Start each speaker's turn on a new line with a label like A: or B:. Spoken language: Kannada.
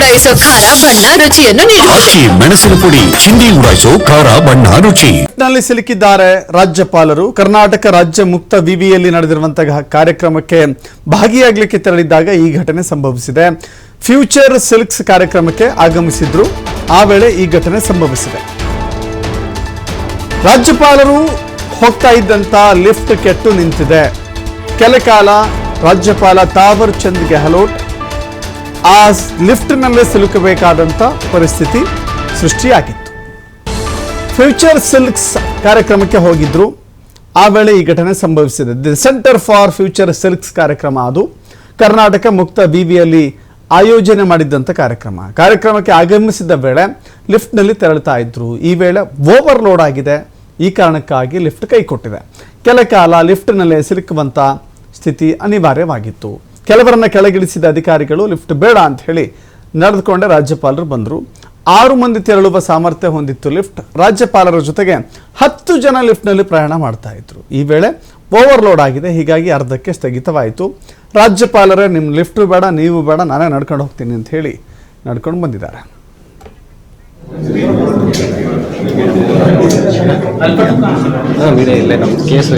A: ಉಡಾಯಿಸೋ ಖಾರ ಬಣ್ಣ ರುಚಿಯನ್ನು ನೀಡುತ್ತದೆ
B: ಮೆಣಸಿನ ಪುಡಿ ಚಿಂದಿ ಉಡಾಯಿಸೋ ಖಾರ ಬಣ್ಣ ರುಚಿ.
C: ನಲ್ಲಿ ಸಿಲುಕಿದ್ದಾರೆ ರಾಜ್ಯಪಾಲರು. ಕರ್ನಾಟಕ ರಾಜ್ಯ ಮುಕ್ತ ವಿವಿಯಲ್ಲಿ ನಡೆದಿರುವಂತಹ ಕಾರ್ಯಕ್ರಮಕ್ಕೆ ಭಾಗಿಯಾಗಲಿಕ್ಕೆ ತೆರಳಿದ್ದಾಗ ಈ ಘಟನೆ ಸಂಭವಿಸಿದೆ. ಫ್ಯೂಚರ್ ಸಿಲ್ಕ್ಸ್ ಕಾರ್ಯಕ್ರಮಕ್ಕೆ ಆಗಮಿಸಿದ್ರು. ಆ ವೇಳೆ ಈ ಘಟನೆ ಸಂಭವಿಸಿದೆ. ರಾಜ್ಯಪಾಲರು ಹೋಗ್ತಾ ಇದ್ದಂತ ಲಿಫ್ಟ್ ಕೆಟ್ಟು ನಿಂತಿದೆ. ಕೆಲ ಕಾಲ ರಾಜ್ಯಪಾಲ ತಾವರ್ ಚಂದ್ ಗೆಹ್ಲೋಟ್ ಆ ಲಿಫ್ಟ್ನಲ್ಲೇ ಸಿಲುಕಬೇಕಾದಂಥ ಪರಿಸ್ಥಿತಿ ಸೃಷ್ಟಿಯಾಗಿತ್ತು. ಫ್ಯೂಚರ್ ಸಿಲ್ಕ್ಸ್ ಕಾರ್ಯಕ್ರಮಕ್ಕೆ ಹೋಗಿದ್ರು. ಆ ವೇಳೆ ಈ ಘಟನೆ ಸಂಭವಿಸಿದೆ. The centre for future silks ಕಾರ್ಯಕ್ರಮ ಅದು. ಕರ್ನಾಟಕ ಮುಕ್ತ ವಿವಿಯಲ್ಲಿ ಆಯೋಜನೆ ಮಾಡಿದ್ದಂಥ ಕಾರ್ಯಕ್ರಮ. ಕಾರ್ಯಕ್ರಮಕ್ಕೆ ಆಗಮಿಸಿದ ವೇಳೆ ಲಿಫ್ಟ್ನಲ್ಲಿ ತೆರಳುತ್ತಾ ಇದ್ದರು ಈ ವೇಳೆ ಓವರ್ಲೋಡ್ ಆಗಿದೆ. ಈ ಕಾರಣಕ್ಕಾಗಿ ಲಿಫ್ಟ್ ಕೈ ಕೊಟ್ಟಿದೆ. ಕೆಲ ಕಾಲ ಲಿಫ್ಟ್ನಲ್ಲೇ ಸಿಲುಕುವಂಥ ಸ್ಥಿತಿ ಅನಿವಾರ್ಯವಾಗಿತ್ತು. ಕೆಲವರನ್ನ ಕೆಳಗಿಳಿಸಿದ ಅಧಿಕಾರಿಗಳು ಲಿಫ್ಟ್ ಬೇಡ ಅಂತ ಹೇಳಿ ನಡೆದುಕೊಂಡೆ ರಾಜ್ಯಪಾಲರು ಬಂದರು. ಆರು ಮಂದಿ ತೆರಳುವ ಸಾಮರ್ಥ್ಯ ಹೊಂದಿತ್ತು ಲಿಫ್ಟ್. ರಾಜ್ಯಪಾಲರ ಜೊತೆಗೆ ಹತ್ತು ಜನ ಲಿಫ್ಟ್ನಲ್ಲಿ ಪ್ರಯಾಣ ಮಾಡ್ತಾ ಇದ್ರು. ಈ ವೇಳೆ ಓವರ್ಲೋಡ್ ಆಗಿದೆ. ಹೀಗಾಗಿ ಅರ್ಧಕ್ಕೆ ಸ್ಥಗಿತವಾಯಿತು. ರಾಜ್ಯಪಾಲರೇ ನಿಮ್ಮ ಲಿಫ್ಟ್ ಬೇಡ, ನೀವು ಬೇಡ, ನಾನೇ ನಡ್ಕೊಂಡು ಹೋಗ್ತೀನಿ ಅಂತ ಹೇಳಿ ನಡ್ಕೊಂಡು ಬಂದಿದ್ದಾರೆ.
D: ಇಲ್ಲೇ ನಮ್ಮ ಕೇಸು